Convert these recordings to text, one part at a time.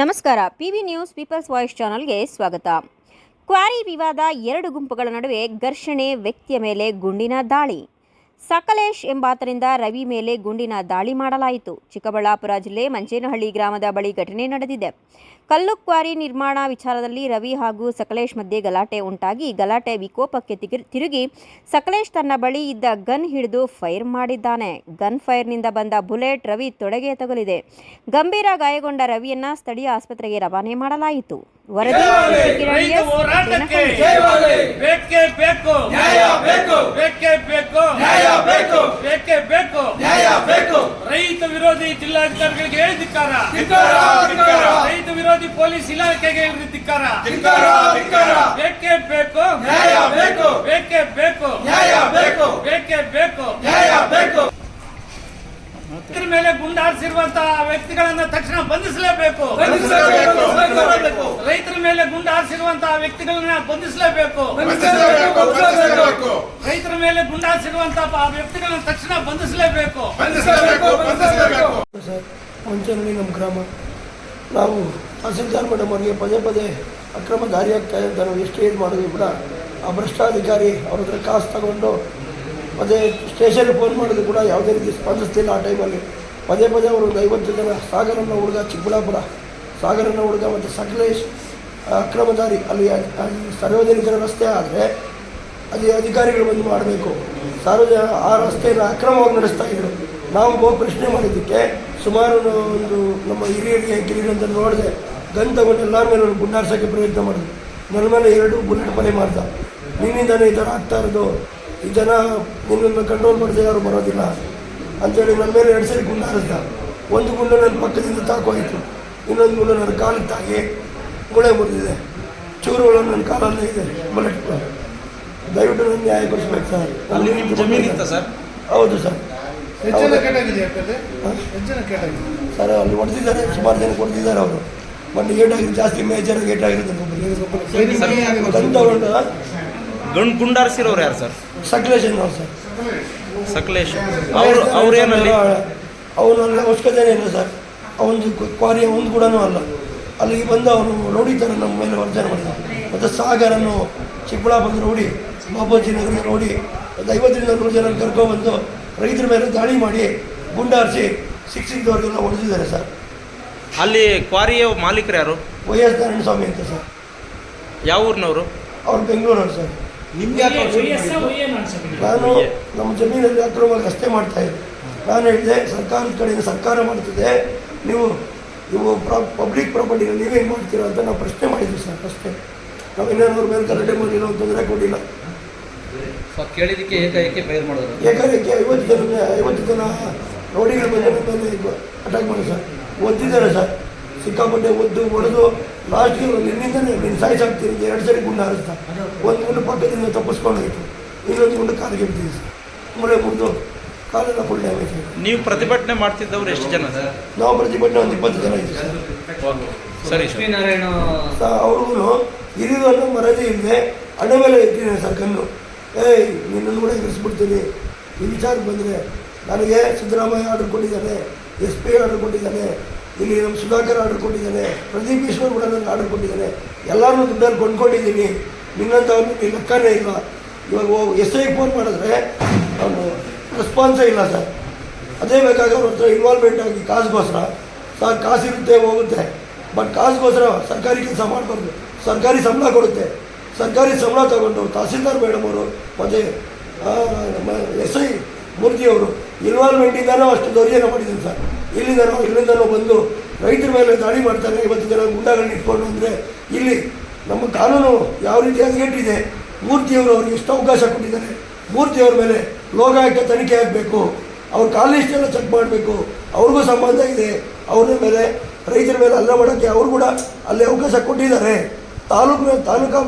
ನಮಸ್ಕಾರ. PV news people's voice ಚಾನಲ್ಗೆ ಸ್ವಾಗತ. ಕ್ವಾರಿ ವಿವಾದ ಎರಡು ಗುಂಪುಗಳ ನಡುವೆ ಘರ್ಷಣೆ ವ್ಯಕ್ತಿಯ ಮೇಲೆ ಗುಂಡಿನ ದಾಳಿ. ಸಕಲೇಶ್ ಎಂಬಾತರಿಂದ ರವಿ ಮೇಲೆ ಗುಂಡಿನ ದಾಳಿ ಮಾಡಲಾಯಿತು. ಚಿಕ್ಕಬಳ್ಳಾಪುರ ಜಿಲ್ಲೆ ಮಂಚೇನಹಳ್ಳಿ ಗ್ರಾಮದ ಬಳಿ ಘಟನೆ ನಡೆದಿದೆ. ಕಲ್ಲು ಕ್ವಾರಿ ನಿರ್ಮಾಣ ವಿಚಾರದಲ್ಲಿ ರವಿ ಹಾಗೂ ಸಕಲೇಶ್ ಮಧ್ಯೆ ಗಲಾಟೆ ಉಂಟಾಗಿ ಗಲಾಟೆ ವಿಕೋಪಕ್ಕೆ ತಿರುಗಿ ಸಕಲೇಶ್ ತನ್ನ ಬಳಿ ಇದ್ದ ಗನ್ ಹಿಡಿದು ಫೈರ್ ಮಾಡಿದ್ದಾನೆ. ಗನ್ ಫೈರ್ನಿಂದ ಬಂದ ಬುಲೆಟ್ ರವಿ ತೊಡೆಗೆ ತಗುಲಿದೆ. ಗಂಭೀರ ಗಾಯಗೊಂಡ ರವಿಯನ್ನ ಸ್ಥಳೀಯ ಆಸ್ಪತ್ರೆಗೆ ರವಾನೆ ಮಾಡಲಾಯಿತು. ವರದಿ ರೈತ ಕಿರಣ್ ಎಸ್, ಹೋರಾಟಕ್ಕೆ! ಜೇನಹಳ್ಳಿ. ಬೇಕು ನ್ಯಾಯ ಬೇಕು! ಬೇಕೇ ಬೇಕು! ನ್ಯಾಯ ಬೇಕು! ಬೇಕೇ ಬೇಕು! ನ್ಯಾಯ ಬೇಕು! ರೈತ ವಿರೋಧಿ ಜಿಲ್ಲಾಧಿಕಾರಿಗಳಿಗೆ. ರೈತ ವಿರೋಧಿ ಪೊಲೀಸ್ ಇಲಾಖೆಗೆ ಧಿಕ್ಕಾರ? ಧಿಕ್ಕಾರ, ಧಿಕ್ಕಾರ. ಬೇಕೇ ಬೇಕು. ನ್ಯಾಯ ಬೇಕು. ಬೇಕೇ ಬೇಕು. ನ್ಯಾಯ ಬೇಕು. ಬೇಕೇ ಬೇಕು. ನ್ಯಾಯ ಬೇಕು. ಇದ್ರ ಮೇಲೆ ಗುಂಡಾರಿಸಿರುವಂತಹ ವ್ಯಕ್ತಿಗಳನ್ನ ತಕ್ಷಣ ಬಂಧಿಸಲೇಬೇಕು. ಬಂಧಿಸಲೇಬೇಕು, ಬಂಧಿಸಲೇಬೇಕು. ರೈತರ ಮೇಲೆ ಗುಂಡಾರಿಸಿರುವಂತಹ ವ್ಯಕ್ತಿಗಳನ್ನ ಬಂಧಿಸಲೇಬೇಕು. ಬಂಧಿಸಲೇಬೇಕು, ಬಂಧಿಸಲೇಬೇಕು. ರೈತರ ಮೇಲೆ ಗುಂಡಾರಿಸಿರುವಂತಹ ವ್ಯಕ್ತಿಗಳನ್ನ ತಕ್ಷಣ ಬಂಧಿಸಲೇಬೇಕು. ಬಂಧಿಸಲೇಬೇಕು, ಬಂಧಿಸಲೇಬೇಕು. ಸರ್ ಮಂಚನಹಳ್ಳಿ ನಮ್ಮ ಗ್ರಾಮ. ನಾವು ತಹಸೀಲ್ದಾರ್ ಮೇಡಮ್ ಅವರಿಗೆ ಪದೇ ಪದೇ ಅಕ್ರಮ ದಾರಿ ಆಗ್ತಾ ಅಂತ ನಾವು ಎಷ್ಟು ಏಜ್ ಮಾಡಿದ್ವಿ ಕೂಡ ಆ ಭ್ರಷ್ಟಾಧಿಕಾರಿ ಅವ್ರ ಹತ್ರ ಕಾಸು ತಗೊಂಡು ಪದೇ ಸ್ಟೇಷನ್ಗೆ ಫೋನ್ ಮಾಡಿದ್ರು ಕೂಡ ಯಾವುದೇ ರೀತಿ ಸ್ಪಂದಿಸ್ತಿಲ್ಲ ಆ ಟೈಮಲ್ಲಿ. ಪದೇ ಪದೇ ಅವರು ಐವತ್ತು ಜನ, ಸಾಗರನ ಹುಡುಗ ಚಿಕ್ಕಬಳ್ಳಾಪುರ, ಸಾಗರನ ಹುಡುಗ ಮತ್ತು ಸಕಲೇಶ್ ಅಕ್ರಮದಾರಿ ಅಲ್ಲಿ ಸಾರ್ವಜನಿಕರ ರಸ್ತೆ ಆದರೆ ಅಲ್ಲಿ ಅಧಿಕಾರಿಗಳು ಬಂದು ಮಾಡಬೇಕು. ಸಾರ್ವಜನಿಕ ಆ ರಸ್ತೆಯನ್ನು ಅಕ್ರಮವಾಗಿ ನಡೆಸ್ತಾ ಇದ್ದರು ನಾವು ಬಹು ಪ್ರಶ್ನೆ ಮಾಡಿದ್ದಕ್ಕೆ ಸುಮಾರು ಒಂದು ನಮ್ಮ ಹಿರಿಯರಿಗೆ ಕಿರಿಯರಂತ ನೋಡಿದೆ ಗನ್ ತಗೊಂಡು ಎಲ್ಲರ ಮೇಲೆ ಒಂದು ಗುಂಡಾರ್ಸೋಕ್ಕೆ ಪ್ರಯತ್ನ ಮಾಡಿದ್ರು. ನನ್ನ ಮೇಲೆ ಎರಡು ಬುಲೆಟ್ ಪಡೆ ಮಾಡ್ದ. ನಿನ್ನಿಂದನೇ ಈ ಥರ ಆಗ್ತಾ ಇರೋದು. ಈ ಜನ ನಿನ್ನನ್ನು ಕಂಟ್ರೋಲ್ ಮಾಡಿದೆ ಯಾರು ಬರೋದಿಲ್ಲ. ಅಂಥೇಳಿ ನನ್ನ ಮೇಲೆ ಎರಡು ಸರಿ ಗುಂಡು ಹಾರಿಸ್ದ ಒಂದು ಗುಂಡು ನನ್ನ ಪಕ್ಕದಿಂದ ತಾಕೋಯಿತು ಇನ್ನೊಂದು ಗುಂಡು ನನ್ನ ಕಾಲಿಗೆ ತಾಗಿ ಗುಳೆ ಮುರಿದಿದೆ. ಚೂರುಗಳು ನನ್ನ ಕಾಲಲ್ಲೇ ಇದೆ. ಬುಲೆಟ್ ದಯವಿಟ್ಟು ನನ್ನ ನ್ಯಾಯ ಕೊಡಿಸ್ಬೇಕು ಸರ್. ಅಲ್ಲಿ ಸರ್? ಹೌದು ಸರ್. ಸರ್ ಅಲ್ಲಿ ಹೊಡೆದಿದ್ದಾರೆ. ಸುಮಾರು ಜನ ಕೊಡ್ತಿದ್ದಾರೆ ಅವರು. ಬಟ್ ಏಟಾಗಿದ್ದು ಜಾಸ್ತಿ ಮೇಜರ್ ತಗೊಂಡು ಗಂಡ್ ಗುಂಡಾರಿಸಿರೋರು ಯಾರು ಸರ್? ಸಕ್ಲೇಶನ್ ಅವ್ರು ಸರ್. ಸಕಲೇಶ್. ಅವರು ಅವ್ರೇನಲ್ಲಿ ಅವನಲ್ಲಿ ಅವಶ್ಯಕತೆನೇ ಇಲ್ಲ ಸರ್. ಅವನು ಕ್ವಾರಿ ಒಂದು ಕೂಡ ಅಲ್ಲ. ಅಲ್ಲಿಗೆ ಬಂದು ಅವರು ರೌಡಿ ಥರ ನಮ್ಮ ಮೇಲೆ ವರ್ಜನೆ ಮಾಡಿದ ಮತ್ತು ಸಾಗರನ್ನು ಚಿಕ್ಕಬಳ್ಳಾಪುರ ರೌಡಿ ಬಾಬಾಜಿ ನಗರ ರೌಡಿ ಒಂದು ಐವತ್ತರಿಂದ ನೂರು ಜನ ಕರ್ಕೊಬಂದು ರೈತರ ಮೇಲೆ ದಾಳಿ ಮಾಡಿ ಗುಂಡಾರಿಸಿ ಶಿಕ್ಷಿತವ್ರಿಗೆಲ್ಲ ಹೊಡೆದಿದ್ದಾರೆ ಸರ್. ಅಲ್ಲಿ ಕ್ವಾರಿಯ ಮಾಲೀಕರು ಯಾರು? ವೈ ಎಸ್ ನಾರಾಯಣ ಸ್ವಾಮಿ ಅಂತ ಸರ್. ಯಾವ ಊರಿನವರು? ಅವ್ರು ಬೆಂಗಳೂರವ್ರು ಸರ್. ನಿಮ್ಗೆ ನಾನು ನಮ್ಮ ಜಮೀನಲ್ಲಿ ಅಕ್ರಮವಾಗಿ ರಸ್ತೆ ಮಾಡ್ತಾ ಇದ್ದೆ. ನಾನು ಹೇಳಿದೆ ಸರ್ಕಾರದ ಕಡೆಯಿಂದ ಸರ್ಕಾರ ಮಾಡ್ತಿದೆ. ನೀವು ನೀವು ಪಬ್ಲಿಕ್ ಪ್ರಾಪರ್ಟಿಗಳು ನೀವೇ ಹೆಂಗೆ ಮಾಡ್ತೀರಾ ಅಂತ ನಾವು ಪ್ರಶ್ನೆ ಮಾಡಿದ್ವಿ ಸರ್ ಅಷ್ಟೇ. ನಾವು ಇನ್ನೇನಾದ್ರು ಮೇಲೆ ಗಲಾಟೆ ಮಾಡಿಲ್ಲ ತೊಂದರೆ ಕೊಡಿಲ್ಲ ಕೇಳಿದಕ್ಕೆ ಏಕಾಏಕಿ ಫೈರ್ ಮಾಡಿದ್ರು. ಏಕಾಏಕಿ ಐವತ್ತು ಜನ ಐವತ್ತು ಜನ ರೋಡಿಗಳ ಮೇಲೆ ಮೇಲೆ ಅಟ್ಯಾಕ್ ಮಾಡಿ ಸರ್. ಒದ್ದಿದ್ದಾರೆ ಸರ್. ಸಿಕ್ಕಾಪಟ್ಟೆ ಒದ್ದು ಹೊಡೆದು ಲಾಸ್ಟ್ಗೆ ನಿನ್ನಿಂದನೇ ನಿನ್ನ ಸಾಯಿಸಾಕ್ತೀನಿ ಎರಡು ಸರಿ ಗುಂಡು ಹಾರಿಸ್ತಾ ಒಂದು ಗುಂಡು ಪಕ್ಕದಿಂದ ತಪ್ಪಿಸ್ಕೊಂಡು ಹೋಯ್ತು ಇನ್ನೊಂದು ಗುಂಡು ಕಾಲಿಗೆ ಬಿದ್ದಿದೆ ಸರ್. ಮೂಳೆ ಮುರಿದು ಕಾಲೆಲ್ಲ ಫುಲ್ ಡ್ಯಾಮೇಜ್ ಆಗಿದೆ. ನೀವು ಪ್ರತಿಭಟನೆ ಮಾಡ್ತಿದ್ದವ್ರು ಎಷ್ಟು ಜನ? ಸರ್ ನಾವು ಪ್ರತಿಭಟನೆ ಒಂದು ಇಪ್ಪತ್ತು ಜನ ಇದ್ದೀವಿ ಸರ್. ಸರಿ ಸರ್. ಲಕ್ಷ್ಮೀನಾರಾಯಣ ಅವ್ರಿಗೂ ಹಿರಿಯರು ಅನ್ನೋ ಮರದೇ ಇಲ್ಲದೆ ಹಣ ಮೇಲೆ ಇಟ್ಟಿದ್ದೀನಿ ಸರ್ ಕಣ್ಣು. ಏಯ್ ನಿನ್ನನ್ನು ಕೂಡ ಎದುರಿಸ್ಬಿಡ್ತೀನಿ. ಈ ವಿಚಾರಕ್ಕೆ ಬಂದರೆ ನನಗೆ ಸಿದ್ದರಾಮಯ್ಯ ಆರ್ಡರ್ ಕೊಟ್ಟಿದ್ದಾನೆ ಎಸ್ ಪಿ ಆರ್ಡರ್ ಕೊಟ್ಟಿದ್ದಾನೆ ಇಲ್ಲಿ ನಮ್ಮ ಸುಧಾಕರ್ ಆರ್ಡರ್ ಕೊಟ್ಟಿದ್ದಾನೆ ಪ್ರದೀಪ್ ಈಶ್ವರ್ ಕೂಡ ನನಗೆ ಆರ್ಡರ್ ಕೊಟ್ಟಿದ್ದಾನೆ ಎಲ್ಲರೂ ದುಡ್ಡಲ್ಲಿ ಕೊಂಡ್ಕೊಂಡಿದ್ದೀನಿ. ನಿನ್ನಂಥವ್ನು ಈ ಲೆಕ್ಕನೇ ಇಲ್ಲ. ಇವಾಗ ಎಸ್ ಐ ಫೋನ್ ಮಾಡಿದ್ರೆ ಅವನು ರೆಸ್ಪಾನ್ಸೇ ಇಲ್ಲ ಸರ್. ಅದೇ ಬೇಕಾಗ ಅವ್ರ ಹತ್ರ ಇನ್ವಾಲ್ವ್ಮೆಂಟ್ ಆಗಿ ಕಾಸಿಗೋಸ್ಕರ. ಸರ್ ಕಾಸಿರುತ್ತೆ ಹೋಗುತ್ತೆ. ಬಟ್ ಕಾಸಿಗೋಸ್ಕರ ಸರ್ಕಾರಿ ಕೆಲಸ ಮಾಡಬಾರ್ದು. ಸರ್ಕಾರಿ ಸಂಬಳ ಕೊಡುತ್ತೆ. ಸರ್ಕಾರಿ ಸಂಬಳ ತಗೊಂಡು ತಹಸೀಲ್ದಾರ್ ಮೇಡಮ್ ಅವರು ಮತ್ತು ನಮ್ಮ ಎಸ್ ಐ ಮೂರ್ತಿ ಅವರು ಇದ್ದಾನೋ ಅಷ್ಟು ದೌರ್ಜನ್ಯ ಮಾಡಿದ್ದೀನಿ ಸರ್. ಇಲ್ಲಿಂದನೋ ಇಲ್ಲಿಂದನೋ ಬಂದು ರೈತರ ಮೇಲೆ ದಾಳಿ ಮಾಡ್ತಾರೆ, ಇವತ್ತು ಜನ ಗುಂಡಾಗಳನ್ನ ಇಟ್ಕೊಂಡು ಅಂದರೆ ಇಲ್ಲಿ ನಮ್ಮ ಕಾನೂನು ಯಾವ ರೀತಿ ಹದಗೆಟ್ಟಿದೆ ಮೂರ್ತಿಯವರು ಅವ್ರಿಗೆ ಎಷ್ಟು ಅವಕಾಶ ಕೊಟ್ಟಿದ್ದಾರೆ. ಮೂರ್ತಿಯವ್ರ ಮೇಲೆ ಲೋಕಾಯುಕ್ತ ತನಿಖೆ ಆಗಬೇಕು, ಅವ್ರ ಕಾಲಿಸ್ಟೆಲ್ಲ ಲಿಸ್ಟೆಲ್ಲ ಚೆಕ್ ಮಾಡಬೇಕು, ಅವ್ರಿಗೂ ಸಂಬಂಧ ಇದೆ, ಅವ್ರ ಮೇಲೆ ರೈತರ ಮೇಲೆ ಅಲ್ಲ ಮಾಡೋಕ್ಕೆ ಅವರು ಕೂಡ ಅಲ್ಲಿ ಅವಕಾಶ ಕೊಟ್ಟಿದ್ದಾರೆ. ತಾಲೂಕು ತಾಲೂಕಾ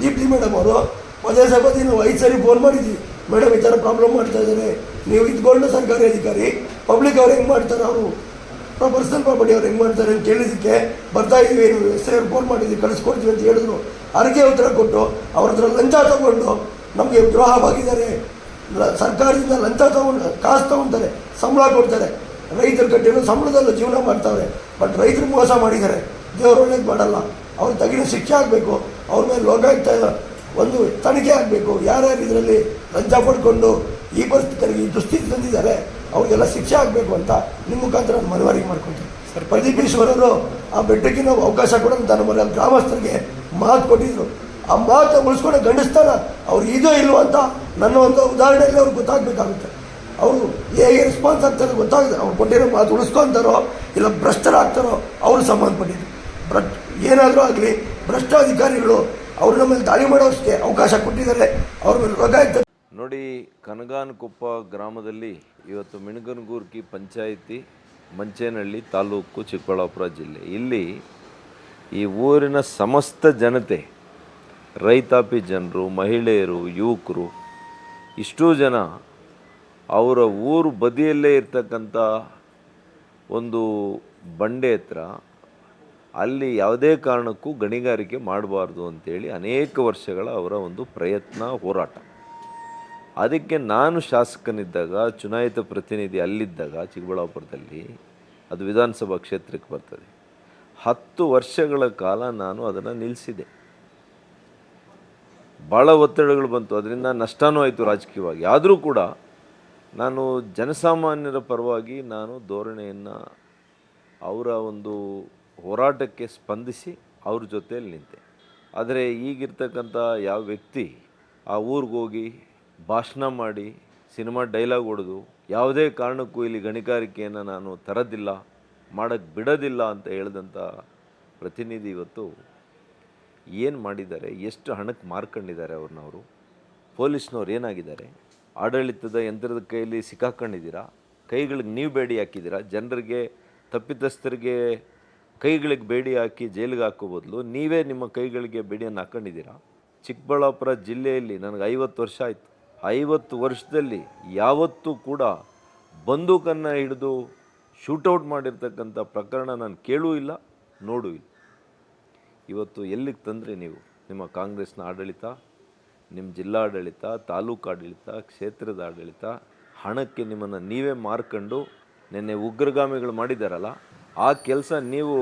ದೀಪ್ತಿ ಮೇಡಮ್ ಅವರು ಪದೇ ಸಪತಿ ನಾವು ಐದು ಸರಿ ಫೋನ್ ಮಾಡಿದ್ವಿ. ಮೇಡಮ್, ಈ ಥರ ಪ್ರಾಬ್ಲಮ್ ಮಾಡ್ತಾ ಇದ್ದಾರೆ. ನೀವು ಇದ್ಕೊಂಡು ಸರ್ಕಾರಿ ಅಧಿಕಾರಿ ಪಬ್ಲಿಕ್ ಅವ್ರು ಹೆಂಗೆ ಮಾಡ್ತಾರೆ ಅವರು? ಪರ್ಸನಲ್ ಪ್ರಾಪರ್ಟಿ ಅವ್ರು ಹೆಂಗೆ ಮಾಡ್ತಾರೆ ಅಂತ ಕೇಳಿದ್ದಕ್ಕೆ ಬರ್ತಾ ಇದ್ದೀವಿ ನೀವು ಎಸ್ ಫೋನ್ ಮಾಡಿದ್ವಿ, ಕಳಿಸ್ಕೊಡ್ತೀವಿ ಅಂತ ಹೇಳಿದ್ರು. ಅರ್ಗೆ ಉತ್ತರ ಕೊಟ್ಟು ಅವ್ರ ಹತ್ರ ಲಂಚ ತಗೊಂಡು ನಮಗೆ ದ್ರೋಹ ಬಾಗಿದ್ದಾರೆ ಸರ್ಕಾರದಿಂದ ಲಂಚ ತಗೊಂಡು, ಕಾಸು ತಗೊತಾರೆ, ಸಂಬಳ ಕೊಡ್ತಾರೆ. ರೈತರು ಕಟ್ಟಿರೋ ಸಂಬಳದಲ್ಲೂ ಜೀವನ ಮಾಡ್ತಾವ್ರೆ ಬಟ್ ರೈತರು ಮೋಸ ಮಾಡಿದ್ದಾರೆ. ದೇವರು ಒಳ್ಳೇದು ಮಾಡಲ್ಲ. ಅವ್ರು ತಗಿನ ಶಿಕ್ಷೆ ಆಗಬೇಕು. ಅವ್ರ ಮೇಲೆ ಲೋಕಾಯುಕ್ತ ಒಂದು ತನಿಖೆ ಆಗಬೇಕು. ಯಾರ್ಯಾರು ಇದರಲ್ಲಿ ಲಂಚ ಪಡ್ಕೊಂಡು ಈ ಪರಿಸ್ಥಿತಿಗೆ ಈ ದುಸ್ಥಿತಿ ತಂದಿದ್ದಾರೆ ಅವ್ರಿಗೆಲ್ಲ ಶಿಕ್ಷೆ ಆಗಬೇಕು ಅಂತ ನಿಮ್ಮ ಮುಖಾಂತರ ನಾನು ಮನವರಿಕೆ ಮಾಡ್ಕೊಳ್ತೀನಿ ಪ್ರದೀಪ್ ಈಶ್ವರರು ಆ ಬೆಟ್ಟಕ್ಕೆ ನಾವು ಅವಕಾಶ ಕೂಡ ನಮ್ಮಲ್ಲಿ ನಮ್ಮ ಗ್ರಾಮಸ್ಥರಿಗೆ ಮಾತು ಕೊಟ್ಟಿದ್ರು. ಆ ಮಾತು ಉಳಿಸ್ಕೊಂಡು ಗಂಡಿಸ್ತಾನ ಅವ್ರು ಇದೋ ಇಲ್ವೋ ಅಂತ ನನ್ನ ಒಂದು ಉದಾಹರಣೆಯಲ್ಲಿ ಅವ್ರಿಗೆ ಗೊತ್ತಾಗಬೇಕಾಗುತ್ತೆ. ಅವರು ಹೇಗೆ ರೆಸ್ಪಾನ್ಸ್ ಆಗ್ತಾರೆ ಗೊತ್ತಾಗುತ್ತೆ. ಅವ್ರು ಕೊಟ್ಟಿರೋ ಮಾತು ಉಳಿಸ್ಕೊಂತಾರೋ ಇಲ್ಲ ಭ್ರಷ್ಟರಾಗ್ತಾರೋ ಅವರು ಸಂಬಂಧಪಟ್ಟಿದ್ದು. ಭ್ರಷ್ಟ ಏನಾದರೂ ಆಗಲಿ ಭ್ರಷ್ಟ ಅಧಿಕಾರಿಗಳು ಅವ್ರ ನಮ್ಮಲ್ಲಿ ಮೇಲೆ ದಾಳಿ ಮಾಡೋಷ್ಟೇ ಅವಕಾಶ ಕೊಟ್ಟಿದ್ದಾರೆ. ಅವ್ರ ಮೇಲೆ ಲೋಕಾಯುಕ್ತ ನೋಡಿ, ಕನಗಾನಕೊಪ್ಪ ಗ್ರಾಮದಲ್ಲಿ ಇವತ್ತು ಮಿಣಗನಗೂರ್ಕಿ ಪಂಚಾಯಿತಿ, ಮಂಚೇನಹಳ್ಳಿ ತಾಲೂಕು, ಚಿಕ್ಕಬಳ್ಳಾಪುರ ಜಿಲ್ಲೆ. ಇಲ್ಲಿ ಈ ಊರಿನ ಸಮಸ್ತ ಜನತೆ, ರೈತಾಪಿ ಜನರು, ಮಹಿಳೆಯರು, ಯುವಕರು, ಇಷ್ಟೂ ಜನ ಅವರ ಊರು ಬದಿಯಲ್ಲೇ ಇರ್ತಕ್ಕಂಥ ಒಂದು ಬಂಡೆ ಹತ್ರ ಅಲ್ಲಿ ಯಾವುದೇ ಕಾರಣಕ್ಕೂ ಗಣಿಗಾರಿಕೆ ಮಾಡಬಾರ್ದು ಅಂತೇಳಿ ಅನೇಕ ವರ್ಷಗಳ ಅವರ ಒಂದು ಪ್ರಯತ್ನ, ಹೋರಾಟ. ಅದಕ್ಕೆ ನಾನು ಶಾಸಕನಿದ್ದಾಗ, ಚುನಾಯಿತ ಪ್ರತಿನಿಧಿ ಅಲ್ಲಿದ್ದಾಗ, ಚಿಕ್ಕಬಳ್ಳಾಪುರದಲ್ಲಿ, ಅದು ವಿಧಾನಸಭಾ ಕ್ಷೇತ್ರಕ್ಕೆ ಬರ್ತದೆ. ಹತ್ತು ವರ್ಷಗಳ ಕಾಲ ನಾನು ಅದನ್ನು ನಿಲ್ಲಿಸಿದೆ. ಭಾಳ ಒತ್ತಡಗಳು ಬಂತು. ಅದರಿಂದ ನಷ್ಟನೂ ಆಯಿತು ರಾಜಕೀಯವಾಗಿ. ಆದರೂ ಕೂಡ ನಾನು ಜನಸಾಮಾನ್ಯರ ಪರವಾಗಿ ನಾನು ಧೋರಣೆಯನ್ನು ಅವರ ಒಂದು ಹೋರಾಟಕ್ಕೆ ಸ್ಪಂದಿಸಿ ಅವ್ರ ಜೊತೆಯಲ್ಲಿ ನಿಂತೆ. ಆದರೆ ಈಗಿರ್ತಕ್ಕಂಥ ಯಾವ ವ್ಯಕ್ತಿ ಆ ಊರಿಗೆ ಹೋಗಿ ಭಾಷಣ ಮಾಡಿ, ಸಿನಿಮಾ ಡೈಲಾಗ್ ಹೊಡೆದು ಯಾವುದೇ ಕಾರಣಕ್ಕೂ ಇಲ್ಲಿ ಗಣಿಗಾರಿಕೆಯನ್ನು ನಾನು ತರೋದಿಲ್ಲ ಮಾಡೋಕ್ಕೆ ಬಿಡೋದಿಲ್ಲ ಅಂತ ಹೇಳಿದಂಥ ಪ್ರತಿನಿಧಿ ಇವತ್ತು ಏನು ಮಾಡಿದ್ದಾರೆ, ಎಷ್ಟು ಹಣಕ್ಕೆ ಮಾರ್ಕೊಂಡಿದ್ದಾರೆ ಅವ್ರನ್ನವರು ಪೊಲೀಸ್ನವ್ರು ಏನಾಗಿದ್ದಾರೆ? ಆಡಳಿತದ ಯಂತ್ರದ ಕೈಯಲ್ಲಿ ಸಿಕ್ಕಾಕೊಂಡಿದ್ದೀರಾ? ಕೈಗಳಿಗೆ ನೀವು ಬೇಡಿ ಹಾಕಿದ್ದೀರಾ? ಜನರಿಗೆ, ತಪ್ಪಿತಸ್ಥರಿಗೆ ಕೈಗಳಿಗೆ ಬೇಡಿ ಹಾಕಿ ಜೈಲಿಗೆ ಹಾಕೋ ಬದಲು ನೀವೇ ನಿಮ್ಮ ಕೈಗಳಿಗೆ ಬೇಡಿಯನ್ನು ಹಾಕೊಂಡಿದ್ದೀರಾ? ಚಿಕ್ಕಬಳ್ಳಾಪುರ ಜಿಲ್ಲೆಯಲ್ಲಿ ನನಗೆ ಐವತ್ತು ವರ್ಷ ಆಯಿತು. ಐವತ್ತು ವರ್ಷದಲ್ಲಿ ಯಾವತ್ತೂ ಕೂಡ ಬಂದೂಕನ್ನು ಹಿಡಿದು ಶೂಟೌಟ್ ಮಾಡಿರ್ತಕ್ಕಂಥ ಪ್ರಕರಣ ನಾನು ಕೇಳೂ ಇಲ್ಲ, ನೋಡೂ ಇಲ್ಲ. ಇವತ್ತು ಎಲ್ಲಿಗೆ ತಂದರೆ ನೀವು? ನಿಮ್ಮ ಕಾಂಗ್ರೆಸ್ನ ಆಡಳಿತ, ನಿಮ್ಮ ಜಿಲ್ಲಾಡಳಿತ, ತಾಲೂಕು ಆಡಳಿತ, ಕ್ಷೇತ್ರದ ಆಡಳಿತ, ಹಣಕ್ಕೆ ನಿಮ್ಮನ್ನು ನೀವೇ ಮಾರ್ಕೊಂಡು ನಿನ್ನೆ ಉಗ್ರಗಾಮಿಗಳು ಮಾಡಿದ್ದಾರಲ್ಲ ಆ ಕೆಲಸ ನೀವು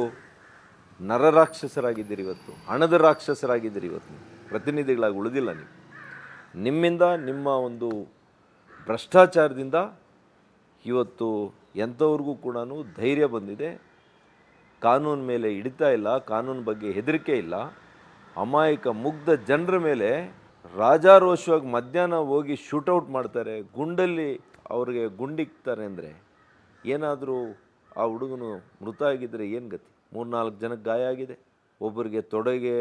ನರರಾಕ್ಷಸರಾಗಿದ್ದೀರಿ ಇವತ್ತು, ಹಣದ ರಾಕ್ಷಸರಾಗಿದ್ದೀರಿ ಇವತ್ತು ಪ್ರತಿನಿಧಿಗಳಾಗಿ ಉಳಿದಿಲ್ಲ ನೀವು. ನಿಮ್ಮಿಂದ, ನಿಮ್ಮ ಒಂದು ಭ್ರಷ್ಟಾಚಾರದಿಂದ ಇವತ್ತು ಎಂಥವ್ರಿಗೂ ಕೂಡ ಧೈರ್ಯ ಬಂದಿದೆ. ಕಾನೂನು ಮೇಲೆ ಹಿಡಿತಾ ಇಲ್ಲ, ಕಾನೂನು ಬಗ್ಗೆ ಹೆದರಿಕೆ ಇಲ್ಲ. ಅಮಾಯಕ, ಮುಗ್ಧ ಜನರ ಮೇಲೆ ರಾಜಾರೋಷವಾಗಿ ಮಧ್ಯಾಹ್ನ ಹೋಗಿ ಶೂಟೌಟ್ ಮಾಡ್ತಾರೆ. ಗುಂಡಲ್ಲಿ ಅವ್ರಿಗೆ ಗುಂಡಿಕ್ತಾರೆ ಅಂದರೆ ಏನಾದರೂ ಆ ಹುಡುಗನು ಮೃತ ಆಗಿದ್ದರೆ ಏನು ಗತಿ? ಮೂರ್ನಾಲ್ಕು ಜನಕ್ಕೆ ಗಾಯ ಆಗಿದೆ. ಒಬ್ಬರಿಗೆ ತೊಡೆಗೆ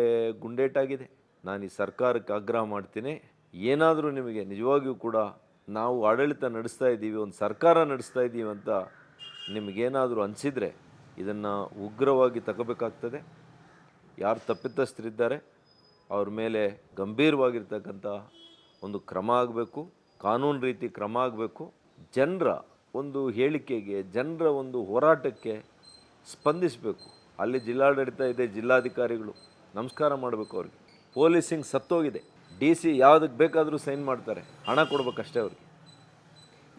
ಗುಂಡೇಟಾಗಿದೆ. ನಾನು ಈ ಸರ್ಕಾರಕ್ಕೆ ಆಗ್ರಹ ಮಾಡ್ತೀನಿ. ಏನಾದರೂ ನಿಮಗೆ ನಿಜವಾಗಿಯೂ ಕೂಡ ನಾವು ಆಡಳಿತ ನಡೆಸ್ತಾ ಇದ್ದೀವಿ, ಒಂದು ಸರ್ಕಾರ ನಡೆಸ್ತಾ ಇದ್ದೀವಿ ಅಂತ ನಿಮಗೇನಾದರೂ ಅನಿಸಿದರೆ ಇದನ್ನು ಉಗ್ರವಾಗಿ ತಗೋಬೇಕಾಗ್ತದೆ. ಯಾರು ತಪ್ಪಿತಸ್ಥರಿದ್ದಾರೆ, ಅವ್ರ ಮೇಲೆ ಗಂಭೀರವಾಗಿರ್ತಕ್ಕಂಥ ಒಂದು ಕ್ರಮ ಆಗಬೇಕು. ಕಾನೂನು ರೀತಿ ಕ್ರಮ ಆಗಬೇಕು. ಜನರ ಒಂದು ಹೇಳಿಕೆಗೆ, ಜನರ ಒಂದು ಹೋರಾಟಕ್ಕೆ ಸ್ಪಂದಿಸಬೇಕು. ಅಲ್ಲಿ ಜಿಲ್ಲಾಡಳಿತ ಇದೆ, ಜಿಲ್ಲಾಧಿಕಾರಿಗಳು. ನಮಸ್ಕಾರ ಮಾಡಬೇಕು ಅವ್ರಿಗೆ. ಪೊಲೀಸಿಂಗ್ ಸತ್ತೋಗಿದೆ. ಡಿ ಸಿ ಯಾವುದಕ್ಕೆ ಬೇಕಾದರೂ ಸೈನ್ ಮಾಡ್ತಾರೆ. ಹಣ ಕೊಡ್ಬೇಕಷ್ಟೇ ಅವ್ರಿಗೆ.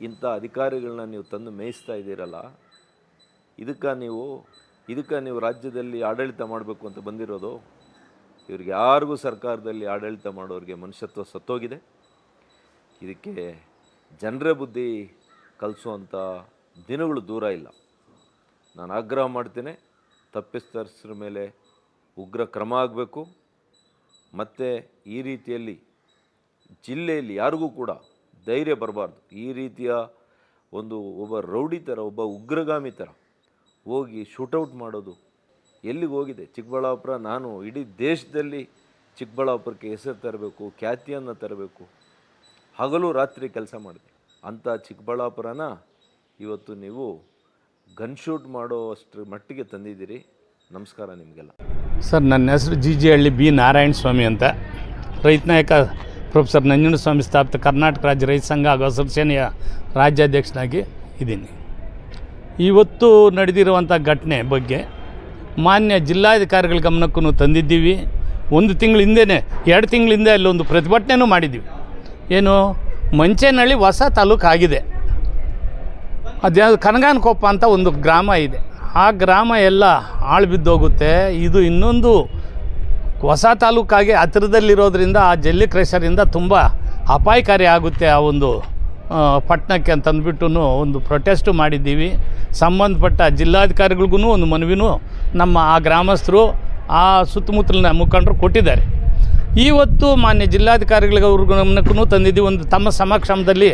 ಇಂಥ ಅಧಿಕಾರಿಗಳನ್ನ ನೀವು ತಂದು ಮೇಯಿಸ್ತಾ ಇದ್ದೀರಲ್ಲ, ಇದಕ್ಕೆ ನೀವು ಇದಕ್ಕೆ ನೀವು ರಾಜ್ಯದಲ್ಲಿ ಆಡಳಿತ ಮಾಡಬೇಕು ಅಂತ ಬಂದಿರೋದು, ಇವ್ರಿಗೆ ಯಾರಿಗೂ ಸರ್ಕಾರದಲ್ಲಿ ಆಡಳಿತ ಮಾಡೋರಿಗೆ ಮನುಷ್ಯತ್ವ ಸತ್ತೋಗಿದೆ. ಇದಕ್ಕೆ ಜನರ ಬುದ್ಧಿ ಕಲಿಸುವಂಥ ದಿನಗಳು ದೂರ ಇಲ್ಲ. ನಾನು ಆಗ್ರಹ ಮಾಡ್ತೇನೆ ತಪ್ಪಿಸ್ತರ ಮೇಲೆ ಉಗ್ರ ಕ್ರಮ ಆಗಬೇಕು. ಮತ್ತು ಈ ರೀತಿಯಲ್ಲಿ ಜಿಲ್ಲೆಯಲ್ಲಿ ಯಾರಿಗೂ ಕೂಡ ಧೈರ್ಯ ಬರಬಾರ್ದು. ಈ ರೀತಿಯ ಒಂದು ಒಬ್ಬ ರೌಡಿ ಥರ ಒಬ್ಬ ಉಗ್ರಗಾಮಿ ಥರ ಹೋಗಿ ಶೂಟೌಟ್ ಮಾಡೋದು ಎಲ್ಲಿಗೆ ಹೋಗಿದೆ? ಚಿಕ್ಕಬಳ್ಳಾಪುರ, ನಾನು ಇಡೀ ದೇಶದಲ್ಲಿ ಚಿಕ್ಕಬಳ್ಳಾಪುರಕ್ಕೆ ಹೆಸರು ತರಬೇಕು, ಖ್ಯಾತಿಯನ್ನು ತರಬೇಕು. ಹಗಲು ರಾತ್ರಿ ಕೆಲಸ ಮಾಡಿದೆ. ಅಂಥ ಚಿಕ್ಕಬಳ್ಳಾಪುರನ ಇವತ್ತು ನೀವು ಗನ್ ಶೂಟ್ ಮಾಡೋ ಅಷ್ಟರ ಮಟ್ಟಿಗೆ ತಂದಿದ್ದೀರಿ. ನಮಸ್ಕಾರ ನಿಮಗೆಲ್ಲ. ಸರ್, ನನ್ನ ಹೆಸರು G G Halli B Narayana Swamy ಅಂತ. ರೈತ ನಾಯಕ ಪ್ರೊಫೆಸರ್ ನಂಜುಂಡಸ್ವಾಮಿ ಸ್ಥಾಪಿತ ಕರ್ನಾಟಕ ರಾಜ್ಯ ರೈತ ಸಂಘ ಹಾಗೂ ಸೇನೆಯ ರಾಜ್ಯಾಧ್ಯಕ್ಷನಾಗಿ ಇದ್ದೀನಿ. ಇವತ್ತು ನಡೆದಿರುವಂಥ ಘಟನೆ ಬಗ್ಗೆ ಮಾನ್ಯ ಜಿಲ್ಲಾಧಿಕಾರಿಗಳ ಗಮನಕ್ಕೂ ತಂದಿದ್ದೀವಿ. ಒಂದು ತಿಂಗಳ ಹಿಂದೆ ಎರಡು ತಿಂಗಳ ಹಿಂದೆ ಅಲ್ಲೊಂದು ಪ್ರತಿಭಟನೆಯೂ ಮಾಡಿದ್ದೀವಿ. ಏನು? ಮಂಚೇನಹಳ್ಳಿ ಹೊಸ ತಾಲೂಕು ಆಗಿದೆ ಅದ್ಯಾವುದು ಕನಗಾನಕೊಪ್ಪ ಅಂತ ಒಂದು ಗ್ರಾಮ ಇದೆ. ಆ ಗ್ರಾಮ ಎಲ್ಲ ಹಾಳು ಬಿದ್ದೋಗುತ್ತೆ. ಇದು ಇನ್ನೊಂದು ಹೊಸ ತಾಲೂಕಾಗಿ ಹತ್ತಿರದಲ್ಲಿರೋದ್ರಿಂದ ಆ ಜಲ್ಲಿ ಕ್ರೆಷರಿಂದ ತುಂಬ ಅಪಾಯಕಾರಿ ಆಗುತ್ತೆ ಆ ಒಂದು ಪಟ್ಟಣಕ್ಕೆ ಅಂತಂದ್ಬಿಟ್ಟು ಒಂದು ಪ್ರೊಟೆಸ್ಟು ಮಾಡಿದ್ದೀವಿ. ಸಂಬಂಧಪಟ್ಟ ಜಿಲ್ಲಾಧಿಕಾರಿಗಳಿಗೂ ಒಂದು ಮನವಿನೂ ನಮ್ಮ ಆ ಗ್ರಾಮಸ್ಥರು, ಆ ಸುತ್ತಮುತ್ತಲಿನ ಮುಖಂಡರು ಕೊಟ್ಟಿದ್ದಾರೆ. ಇವತ್ತು ಮಾನ್ಯ ಜಿಲ್ಲಾಧಿಕಾರಿಗಳಿಗೆ ಗಮನಕ್ಕೂ ತಂದಿದ್ದೀವಿ ಒಂದು ತಮ್ಮ ಸಮಕ್ಷಮದಲ್ಲಿ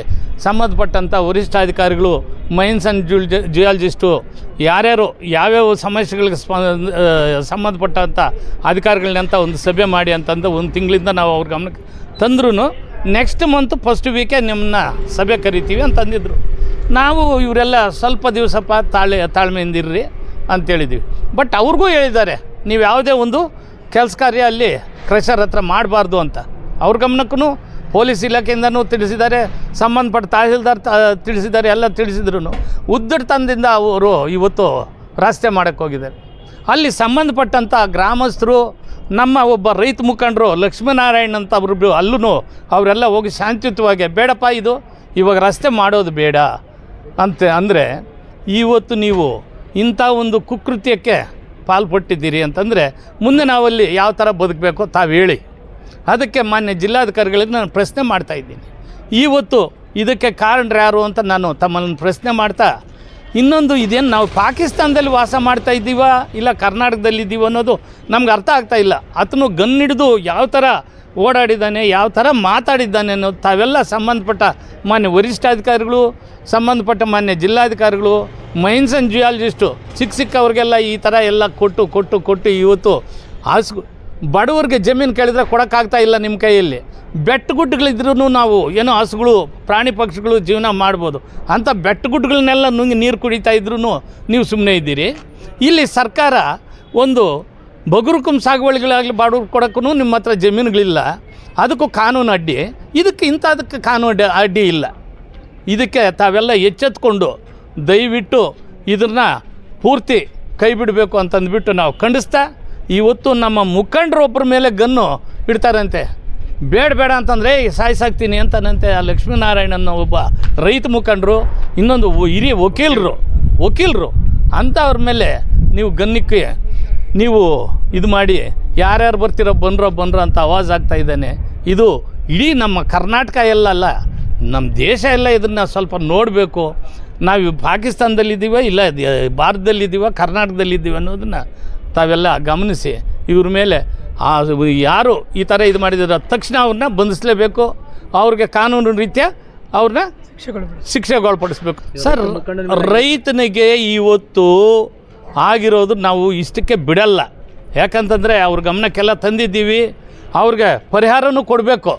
ಸಂಬಂಧಪಟ್ಟಂಥ ವರಿಷ್ಠಾಧಿಕಾರಿಗಳು ಮೈನ್ಸ್ ಆ್ಯಂಡ್ ಜುಲ್ ಜಿಯಾಲಜಿಸ್ಟು ಯಾರ್ಯಾರು ಯಾವ್ಯಾವ ಸಮಸ್ಯೆಗಳಿಗೆ ಸ್ಪ ಸಂಬಂಧಪಟ್ಟಂಥ ಅಧಿಕಾರಿಗಳನ್ನಂತ ಒಂದು ಸಭೆ ಮಾಡಿ ಅಂತಂದು ಒಂದು ತಿಂಗಳಿಂದ ನಾವು ಅವ್ರ ಗಮನಕ್ಕೆ ತಂದ್ರೂ ನೆಕ್ಸ್ಟ್ ಮಂತ್ ಫಸ್ಟ್ ವೀಕೆ ನಿಮ್ಮನ್ನ ಸಭೆ ಕರಿತೀವಿ ಅಂತಂದಿದ್ರು ನಾವು ಇವರೆಲ್ಲ ಸ್ವಲ್ಪ ದಿವಸಪ್ಪ ತಾಳೆ, ತಾಳ್ಮೆಯಿಂದಿರ್ರಿ ಅಂತೇಳಿದ್ದೀವಿ ಬಟ್ ಅವ್ರಿಗೂ ಹೇಳಿದ್ದಾರೆ, ನೀವು ಯಾವುದೇ ಒಂದು ಕೆಲಸ ಕಾರ್ಯ ಅಲ್ಲಿ ಕ್ರೆಷರ್ ಹತ್ರ ಮಾಡಬಾರ್ದು ಅಂತ. ಅವ್ರ ಗಮನಕ್ಕೂ ಪೊಲೀಸ್ ಇಲಾಖೆಯಿಂದನೂ ತಿಳಿಸಿದ್ದಾರೆ, ಸಂಬಂಧಪಟ್ಟ ತಹಸೀಲ್ದಾರ್ ತಿಳಿಸಿದ್ದಾರೆ, ಎಲ್ಲ ತಿಳಿಸಿದ್ರು ಉದ್ದಟತನದಿಂದ ಅವರು ಇವತ್ತು ರಸ್ತೆ ಮಾಡೋಕ್ಕೆ ಹೋಗಿದ್ದಾರೆ. ಅಲ್ಲಿ ಸಂಬಂಧಪಟ್ಟಂಥ ಗ್ರಾಮಸ್ಥರು, ನಮ್ಮ ಒಬ್ಬ ರೈತ ಮುಖಂಡರು ಲಕ್ಷ್ಮೀನಾರಾಯಣ್ ಅಂತ ಒಬ್ಬರು ಅಲ್ಲೂ ಅವರೆಲ್ಲ ಹೋಗಿ ಶಾಂತಿಯುತವಾಗಿ, ಬೇಡಪ್ಪ ಇದು, ಇವಾಗ ರಸ್ತೆ ಮಾಡೋದು ಬೇಡ. ಅಂತ, ಅಂದರೆ ಇವತ್ತು ನೀವು ಇಂಥ ಒಂದು ಕುಕೃತ್ಯಕ್ಕೆ ಪಾಲ್ಪಟ್ಟಿದ್ದೀರಿ ಅಂತಂದರೆ ಮುಂದೆ ನಾವಲ್ಲಿ ಯಾವ ಥರ ಬದುಕಬೇಕು ತಾವು ಹೇಳಿ. ಅದಕ್ಕೆ ಮಾನ್ಯ ಜಿಲ್ಲಾಧಿಕಾರಿಗಳಿಗೆ ನಾನು ಪ್ರಶ್ನೆ ಮಾಡ್ತಾ ಇದ್ದೀನಿ. ಇವತ್ತು ಇದಕ್ಕೆ ಯಾರು ಅಂತ ನಾನು ತಮ್ಮನ್ನು ಪ್ರಶ್ನೆ ಮಾಡ್ತಾ, ಇನ್ನೊಂದು ಇದೇನು ನಾವು ಪಾಕಿಸ್ತಾನದಲ್ಲಿ ವಾಸ ಮಾಡ್ತಾ ಇದ್ದೀವ ಇಲ್ಲ ಕರ್ನಾಟಕದಲ್ಲಿ ಇದ್ದೀವ ಅನ್ನೋದು ನಮ್ಗೆ ಅರ್ಥ ಆಗ್ತಾ ಇಲ್ಲ. ಆತನು ಗನ್ ಹಿಡಿದು ಯಾವ ಥರ ಓಡಾಡಿದ್ದಾನೆ, ಯಾವ ಥರ ಮಾತಾಡಿದ್ದಾನೆ ಅನ್ನೋದು ತಾವೆಲ್ಲ ಸಂಬಂಧಪಟ್ಟ ಮಾನ್ಯ ವರಿಷ್ಠಾಧಿಕಾರಿಗಳು, ಸಂಬಂಧಪಟ್ಟ ಮಾನ್ಯ ಜಿಲ್ಲಾಧಿಕಾರಿಗಳು ಮೈನ್ಸ್ ಆ್ಯಂಡ್ ಜಿಯಾಲಜಿಸ್ಟು. ಸಿಕ್ಕ ಸಿಕ್ಕವ್ರಿಗೆಲ್ಲ ಈ ಥರ ಎಲ್ಲ ಕೊಟ್ಟು ಕೊಟ್ಟು ಕೊಟ್ಟು ಇವತ್ತು ಹಾಸ್ ಬಡವ್ರಿಗೆ ಜಮೀನು ಕೇಳಿದ್ರೆ ಕೊಡೋಕ್ಕಾಗ್ತಾ ಇಲ್ಲ ನಿಮ್ಮ ಕೈಯಲ್ಲಿ. ಬೆಟ್ಟಗುಡ್ಡಗಳಿದ್ರೂ ನಾವು ಏನೋ ಹಸುಗಳು, ಪ್ರಾಣಿ ಪಕ್ಷಿಗಳು ಜೀವನ ಮಾಡ್ಬೋದು. ಅಂಥ ಬೆಟ್ಟಗುಡ್ಡಗಳನ್ನೆಲ್ಲ ನುಂಗಿ ನೀರು ಕುಡಿತಾ ಇದ್ರೂ ನೀವು ಸುಮ್ಮನೆ ಇದ್ದೀರಿ. ಇಲ್ಲಿ ಸರ್ಕಾರ ಒಂದು ಬಗುರುಕುಂ ಸಾಗುವಳಿಗಳಾಗಲಿ ಬಾಡೂರು ಕೊಡೋಕ್ಕೂ ನಿಮ್ಮ ಹತ್ರ ಜಮೀನುಗಳಿಲ್ಲ. ಅದಕ್ಕೂ ಕಾನೂನು ಅಡ್ಡಿ. ಇದಕ್ಕೆ ಇಂಥದಕ್ಕೆ ಕಾನೂನು ಅಡ್ಡಿ ಅಡ್ಡಿ ಇಲ್ಲ. ಇದಕ್ಕೆ ತಾವೆಲ್ಲ ಎಚ್ಚೆತ್ಕೊಂಡು ದಯವಿಟ್ಟು ಇದನ್ನು ಪೂರ್ತಿ ಕೈ ಬಿಡಬೇಕು ಅಂತಂದ್ಬಿಟ್ಟು ನಾವು ಖಂಡಿಸ್ತಾ ಇವತ್ತು ನಮ್ಮ ಮುಖಂಡರೊಬ್ಬರ ಮೇಲೆ ಗನ್ನು ಇಡ್ತಾರಂತೆ. ಬೇಡ ಬೇಡ ಅಂತಂದರೆ ಸಾಯಿಸಾಕ್ತೀನಿ ಅಂತಾನಂತೆ ಆ ಲಕ್ಷ್ಮೀನಾರಾಯಣನ ಒಬ್ಬ ರೈತ ಮುಖಂಡರು, ಇನ್ನೊಂದು ಹಿರಿಯ ವಕೀಲರು ವಕೀಲರು ಅಂಥವ್ರ ಮೇಲೆ ನೀವು ಗನ್ನಕ್ಕೆ, ನೀವು ಇದು ಮಾಡಿ, ಯಾರ್ಯಾರು ಬರ್ತಿರೋ ಬಂದ್ರೋ ಬಂದ್ರೋ ಅಂತ ಆವಾಜ್ ಆಗ್ತಾ ಇದ್ದಾನೆ. ಇದು ಇಡೀ ನಮ್ಮ ಕರ್ನಾಟಕ ಎಲ್ಲಲ್ಲ ನಮ್ಮ ದೇಶ ಎಲ್ಲ ಇದನ್ನು ಸ್ವಲ್ಪ ನೋಡಬೇಕು. ನಾವು ಪಾಕಿಸ್ತಾನದಲ್ಲಿದ್ದೀವ ಇಲ್ಲ ಭಾರತದಲ್ಲಿದ್ದೀವ ಕರ್ನಾಟಕದಲ್ಲಿದ್ದೀವ ಅನ್ನೋದನ್ನು ತಾವೆಲ್ಲ ಗಮನಿಸಿ. ಇವ್ರ ಮೇಲೆ ಆ ಯಾರು ಈ ಥರ ಇದು ಮಾಡಿದ್ರೆ ತಕ್ಷಣ ಅವ್ರನ್ನ ಬಂಧಿಸಲೇಬೇಕು. ಅವ್ರಿಗೆ ಕಾನೂನು ರೀತ್ಯ ಅವ್ರನ್ನ ಶಿಕ್ಷೆಗೊಳಪಡಿಸ್ಬೇಕು. ಸರ್ ರೈತನಿಗೆ ಇವತ್ತು ಆಗಿರೋದು ನಾವು ಇಷ್ಟಕ್ಕೆ ಬಿಡಲ್ಲ. ಯಾಕಂತಂದರೆ ಅವ್ರ ಗಮನಕ್ಕೆಲ್ಲ ತಂದಿದ್ದೀವಿ. ಅವ್ರಿಗೆ ಪರಿಹಾರನೂ ಕೊಡಬೇಕು.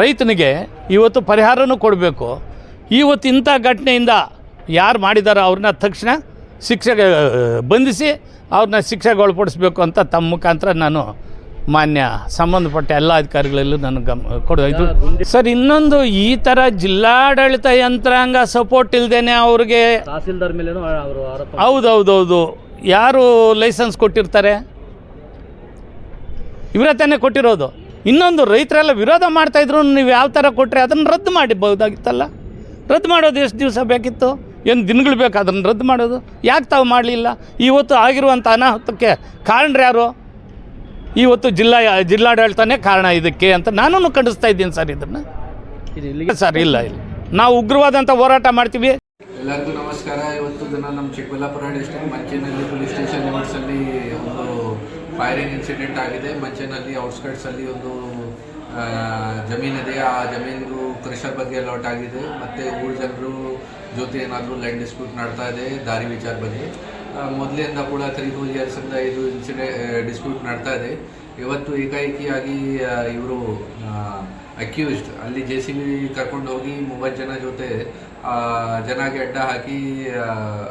ರೈತನಿಗೆ ಇವತ್ತು ಪರಿಹಾರನೂ ಕೊಡಬೇಕು. ಇವತ್ತು ಇಂಥ ಘಟನೆಯಿಂದ ಯಾರು ಮಾಡಿದಾರೋ ಅವ್ರನ್ನ ತಕ್ಷಣ ಶಿಕ್ಷೆಗೆ ಬಂಧಿಸಿ ಅವ್ರನ್ನ ಶಿಕ್ಷೆಗೆ ಒಳಪಡಿಸ್ಬೇಕು ಅಂತ ತಮ್ಮ ಮುಖಾಂತರ ನಾನು ಮಾನ್ಯ ಸಂಬಂಧಪಟ್ಟ ಎಲ್ಲ ಅಧಿಕಾರಿಗಳಲ್ಲೂ ನಾನು ಗಮ ಕೊಡು ಇದು. ಸರ್ ಇನ್ನೊಂದು ಈ ಥರ ಜಿಲ್ಲಾಡಳಿತ ಯಂತ್ರಾಂಗ ಸಪೋರ್ಟ್ ಇಲ್ಲದೇನೆ ಅವ್ರಿಗೆ ತಹಸೀಲ್ದಾರ್ ಆರೋಪ ಹೌದೌದೌದು. ಯಾರು ಲೈಸೆನ್ಸ್ ಕೊಟ್ಟಿರ್ತಾರೆ? ಇವರೇ ತಾನೇ ಕೊಟ್ಟಿರೋದು. ಇನ್ನೊಂದು ರೈತರೆಲ್ಲ ವಿರೋಧ ಮಾಡ್ತಾಯಿದ್ರು ನೀವು ಯಾವ ಥರ ಕೊಟ್ಟರೆ ಅದನ್ನು ರದ್ದು ಮಾಡಿಬಹುದಾಗಿತ್ತಲ್ಲ? ರದ್ದು ಮಾಡೋದು ಎಷ್ಟು ದಿವಸ ಬೇಕಿತ್ತು? ಏನು ದಿನಗಳು ಬೇಕು ಅದನ್ನು ರದ್ದು ಮಾಡೋದು? ಯಾಕೆ ತಾವು ಮಾಡಲಿಲ್ಲ? ಇವತ್ತು ಆಗಿರುವಂಥ ಅನಾಹುತಕ್ಕೆ ಕಾರಣರು ಯಾರು? ಇವತ್ತು ಜಿಲ್ಲಾ ಜಿಲ್ಲಾಡಳಿತನೇ ಕಾರಣ ಇದಕ್ಕೆ ಅಂತ ನಾನು ಖಂಡಿಸ್ತಾ ಇದ್ದೀನಿ ಸರ್ ಇದನ್ನು. ಇದು ಸರ್ ಇಲ್ಲ ಇಲ್ಲ. ನಾವು ಉಗ್ರವಾದಂಥ ಹೋರಾಟ ಮಾಡ್ತೀವಿ. ಎಲ್ಲರಿಗೂ ನಮಸ್ಕಾರ. ಇವತ್ತು ದಿನ ನಮ್ಮ Chikkaballapur district Mancheanahalli police station ಲಿಮಿಟ್ಸಲ್ಲಿ ಒಂದು ಫೈರಿಂಗ್ ಇನ್ಸಿಡೆಂಟ್ ಆಗಿದೆ. ಮಂಚೇನಹಳ್ಳಿ ಔಟ್ಸ್ಕರ್ಟ್ಸಲ್ಲಿ ಒಂದು ಜಮೀನಿದೆ ಆ ಜಮೀನು ಕೃಷಿ ಬಗ್ಗೆ ಅಲರ್ಟ್ ಆಗಿದೆ ಮತ್ತು ಊರ ಜನರು ಜೊತೆ ಏನಾದರೂ ಲೈನ್ ಡಿಸ್ಪ್ಯೂಟ್ ನಡ್ತಾ ಇದೆ, ದಾರಿ ವಿಚಾರ ಬಗ್ಗೆ ಮೊದಲಿಂದ ಕೂಡ ತ್ರೀ ಫೋರ್ ಇಯರ್ಸಿಂದ ಇದು ಇನ್ಸಿಡೆಂಟ್ ಡಿಸ್ಪ್ಯೂಟ್ ನಡ್ತಾ ಇದೆ. ಇವತ್ತು ಏಕಾಏಕಿಯಾಗಿ ಇವರು ಅಕ್ಯೂಸ್ಡ್ ಅಲ್ಲಿ ಜೆ ಸಿ ಬಿ ಕರ್ಕೊಂಡು ಹೋಗಿ ಮೂವತ್ತು ಜನ ಜೊತೆ ಜನಗೆ ಅಡ್ಡ ಹಾಕಿ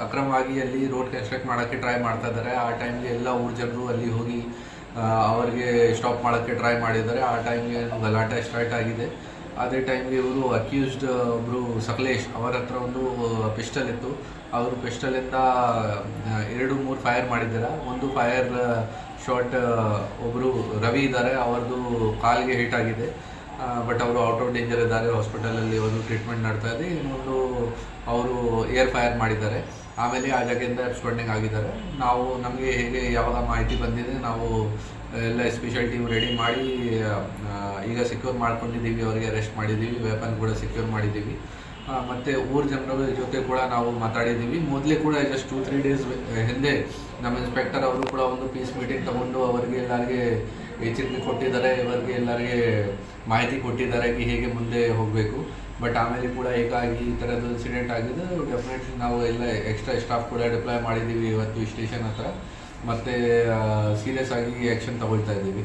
ಅಕ್ರಮವಾಗಿ ಅಲ್ಲಿ ರೋಡ್ ಕನ್ಸ್ಟ್ರಕ್ಟ್ ಮಾಡೋಕ್ಕೆ ಟ್ರೈ ಮಾಡ್ತಾ ಇದ್ದಾರೆ. ಆ ಟೈಮ್ಗೆ ಎಲ್ಲ ಊರ ಜನರು ಅಲ್ಲಿ ಹೋಗಿ ಅವ್ರಿಗೆ ಸ್ಟಾಪ್ ಮಾಡೋಕ್ಕೆ ಟ್ರೈ ಮಾಡಿದ್ದಾರೆ. ಆ ಟೈಮ್ಗೆ ಗಲಾಟೆ ಸ್ಟಾರ್ಟ್ ಆಗಿದೆ. ಅದೇ ಟೈಮ್ಗೆ ಇವರು ಅಕ್ಯೂಸ್ಡ್ ಒಬ್ಬರು ಸಕಲೇಶ್ ಅವರ ಹತ್ರ ಒಂದು ಪಿಸ್ಟಲ್ ಇತ್ತು. ಅವರು ಪಿಸ್ಟಲಿಂದ ಎರಡು, ಮೂರು ಫೈರ್ ಮಾಡಿದ್ದಾರೆ. ಒಂದು ಫೈರ್ ಶಾಟ್ ಒಬ್ಬರು ರವಿ ಇದ್ದಾರೆ. ಅವರದು ಕಾಲಿಗೆ ಹಿಟ್ ಆಗಿದೆ. ಬಟ್ ಅವರು ಔಟ್ ಆಫ್ ಡೇಂಜರ್ ಇದ್ದಾರೆ ಹಾಸ್ಪಿಟಲಲ್ಲಿ ಒಂದು ಟ್ರೀಟ್ಮೆಂಟ್ ನಡ್ತಾ ಇದೆ. ಇನ್ನೊಂದು ಅವರು ಏರ್ ಫೈರ್ ಮಾಡಿದ್ದಾರೆ. ಆಮೇಲೆ ಆ ಜಾಗದಿಂದ ಎಕ್ಸ್ಪೆಂಡಿಂಗ್ ಆಗಿದ್ದಾರೆ. ನಾವು ನಮಗೆ ಹೇಗೆ ಯಾವಾಗ ಮಾಹಿತಿ ಬಂದಿದೆ, ನಾವು ಎಲ್ಲ ಸ್ಪೆಷಲ್ ಟೀಮ್ ರೆಡಿ ಮಾಡಿ ಈಗ ಸೆಕ್ಯೂರ್ ಮಾಡ್ಕೊಂಡಿದ್ದೀವಿ. ಅವರಿಗೆ ಅರೆಸ್ಟ್ ಮಾಡಿದ್ದೀವಿ. ವೆಪನ್ ಕೂಡ ಸೆಕ್ಯೂರ್ ಮಾಡಿದ್ದೀವಿ. ಮತ್ತು ಊರ್ ಜನರ ಜೊತೆ ಕೂಡ ನಾವು ಮಾತಾಡಿದ್ದೀವಿ. ಮೊದಲೇ ಕೂಡ ಜಸ್ಟ್ ಟೂ ತ್ರೀ ಡೇಸ್ ಹಿಂದೆ ನಮ್ಮ ಇನ್ಸ್ಪೆಕ್ಟರ್ ಅವರು ಕೂಡ ಒಂದು ಪೀಸ್ ಮೀಟಿಂಗ್ ತಗೊಂಡು ಅವರಿಗೆ ಎಲ್ಲರಿಗೆ ಎಚ್ಚರಿಕೆ ಕೊಟ್ಟಿದ್ದಾರೆ, ಇವರಿಗೆ ಎಲ್ಲರಿಗೆ ಮಾಹಿತಿ ಕೊಟ್ಟಿದ್ದಾರೆ ಕಿ ಹೇಗೆ ಮುಂದೆ ಹೋಗಬೇಕು. ಬಟ್ ಆಮೇಲೆ ಕೂಡ ಏಕಾಗಿ ಈ ಥರದ್ದು ಇನ್ಸಿಡೆಂಟ್ ಆಗಿದೆ ಡೆಫಿನೆಟ್ಲಿ ನಾವು ಎಲ್ಲ ಎಕ್ಸ್ಟ್ರಾ ಸ್ಟಾಫ್ ಕೂಡ ಡಿಪ್ಲಾಯ್ ಮಾಡಿದ್ದೀವಿ ಇವತ್ತು ಸ್ಟೇಷನ್ ಹತ್ರ. ಮತ್ತು ಸೀರಿಯಸ್ ಆಗಿ ಆ್ಯಕ್ಷನ್ ತಗೊಳ್ತಾ ಇದ್ದೀವಿ.